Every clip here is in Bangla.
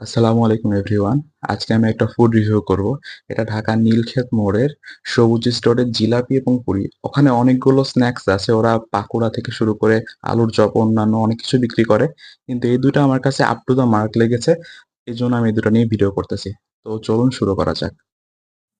আসসালামু আলাইকুম এভরিওয়ান। আজকে আমি একটা ফুড রিভিউ করব। এটা ঢাকা নীলক্ষেত মোড়ের সবুজ স্টোরের জিলাপি এবং পুরি। ওখানে অনেকগুলো স্ন্যাক্স আছে। ওরা পাকোড়া থেকে শুরু করে আলুর চপ, অন্যান্য অনেক কিছু বিক্রি করে। কিন্তু এই দুটো আমার কাছে আপ টু দ্য মার্ক লেগেছে। এই জন্য আমি এই দুটো নিয়ে ভিডিও করতেছি। তো চলুন শুরু করা যাক।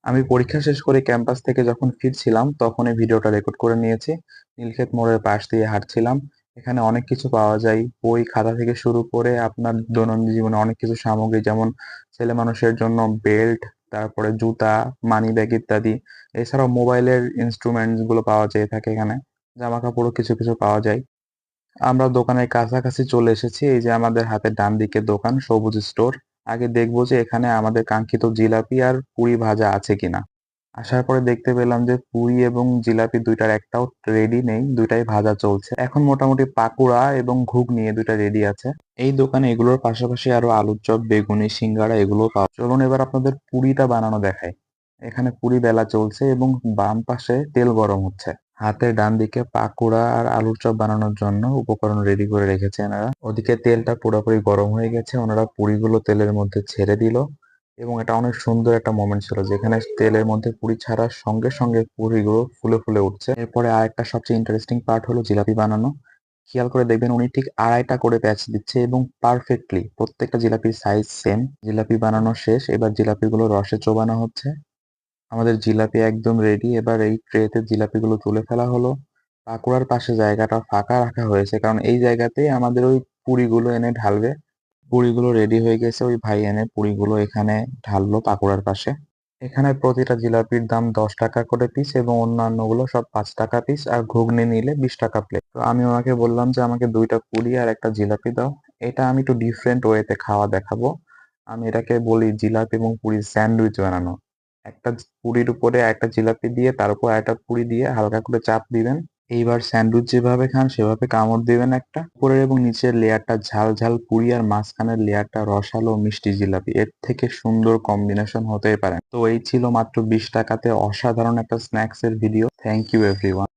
আমি পরীক্ষা শেষ করে ক্যাম্পাস থেকে যখন ফিরছিলাম, তখন এই ভিডিওটা রেকর্ড করে নিয়েছি। নীলক্ষেত মোড়ের পাশ দিয়ে হাঁটছিলাম। এখানে অনেক কিছু পাওয়া যায়। বই, খাতা থেকে শুরু করে আপনার দৈনন্দিন জীবনে অনেক কিছু সামগ্রী যেমন ছেলে মানুষের জন্য বেল্ট, তারপরে জুতা, মানি ব্যাগ ইত্যাদি। এছাড়াও মোবাইলের ইনস্ট্রুমেন্টসগুলো পাওয়া যেয়ে থাকে এখানে। জামা কাপড়ও কিছু কিছু পাওয়া যায়। আমরা দোকানের কাছাকাছি চলে এসেছি, এই যে আমাদের হাতে ডান দিকে দোকান, সবুজ স্টোর আগে দেখব যে এখানে আমাদের কাঙ্ক্ষিত জিলাপি আর পুরি ভাজা আছে কিনা। আসার পরে দেখতে পেলাম যে পুরি এবং জিলাপি দুইটার একটাও রেডি নেই, দুইটাই ভাজা চলছে। এখন মোটামুটি পাকুড়া এবং ঘুগনি নিয়ে দুইটা রেডি আছে। এই দোকানে এগুলোর পাশাপাশি আরও আলুর চপ, বেগুনি, সিঙ্গারা এগুলো পাওয়া চলুন এবার আপনাদের পুরিটা বানানো দেখায় এখানে পুরি বেলা চলছে এবং বাম পাশে তেল গরম হচ্ছে। হাতের ডান দিকে পাকুড়া আর আলুর চপ বানানোর জন্য উপকরণ রেডি করে রেখেছে এনারা। ওদিকে তেলটা পুরোপুরি গরম হয়ে গেছে। ওনারা পুরিগুলো তেলের মধ্যে ছেড়ে দিল। এবং এটা অনেক সুন্দর একটা মোমেন্ট ছিল, যেখানে তেলের মধ্যে পুরি ছাড়ার সঙ্গে সঙ্গে পুরিগুলো ফুলে ফুলে উঠছে। এরপরে আরেকটা সবচেয়ে ইন্টারেস্টিং পার্ট হলো জিলাপি বানানো। খেয়াল করে দেখবেন উনি ঠিক আড়াইটা করে প্যাচ দিচ্ছে এবং পারফেক্টলি প্রত্যেকটা জিলাপির সাইজ সেম জিলাপি বানানো শেষ, এবার জিলাপিগুলো রসে চোবানো হচ্ছে। আমাদের জিলাপি একদম রেডি এবার এই ট্রেতে জিলাপিগুলো তুলে ফেলা হলো। পাকুড়ার পাশে জায়গাটা ফাঁকা রাখা হয়েছে, কারণ এই জায়গাতেই আমাদের ওই পুরিগুলো এনে ঢালবে। পুরিগুলো রেডি হয়ে গেছে। ওই ভাই এনে পুরিগুলো এখানে ঢাললো পাকুড়ার পাশে। এখানে প্রতিটা জিলাপির দাম দশ টাকা করে পিস এবং অন্যান্যগুলো সব পাঁচ টাকা পিস আর ঘুগনি নিলে বিশ টাকা প্লেট তো আমি ওনাকে বললাম যে, আমাকে দুইটা পুরি আর একটা জিলাপি দাও। এটা আমি একটু ডিফারেন্ট ওয়েতে খাওয়া দেখাবো। আমি এটাকে বলি জিলাপি এবং পুরির স্যান্ডউইচ বানানো। একটা পুরির উপরে একটা জিলাপি দিয়ে, তার উপর একটা পুরি দিয়ে হালকা করে চাপ দিবেন। এইবার স্যান্ডউইচ যেভাবে খান, সেভাবে কামড় দেবেন একটা। উপরের এবং নিচের লেয়ারটা ঝাল ঝাল পুরি আর মাঝখানের লেয়ারটা রসালো মিষ্টি জিলাপি। এর থেকে সুন্দর কম্বিনেশন হতেই পারে। তো এই ছিল মাত্র বিশ টাকাতে অসাধারণ একটা স্ন্যাক্স এর ভিডিও থ্যাংক ইউ এভরিওয়ান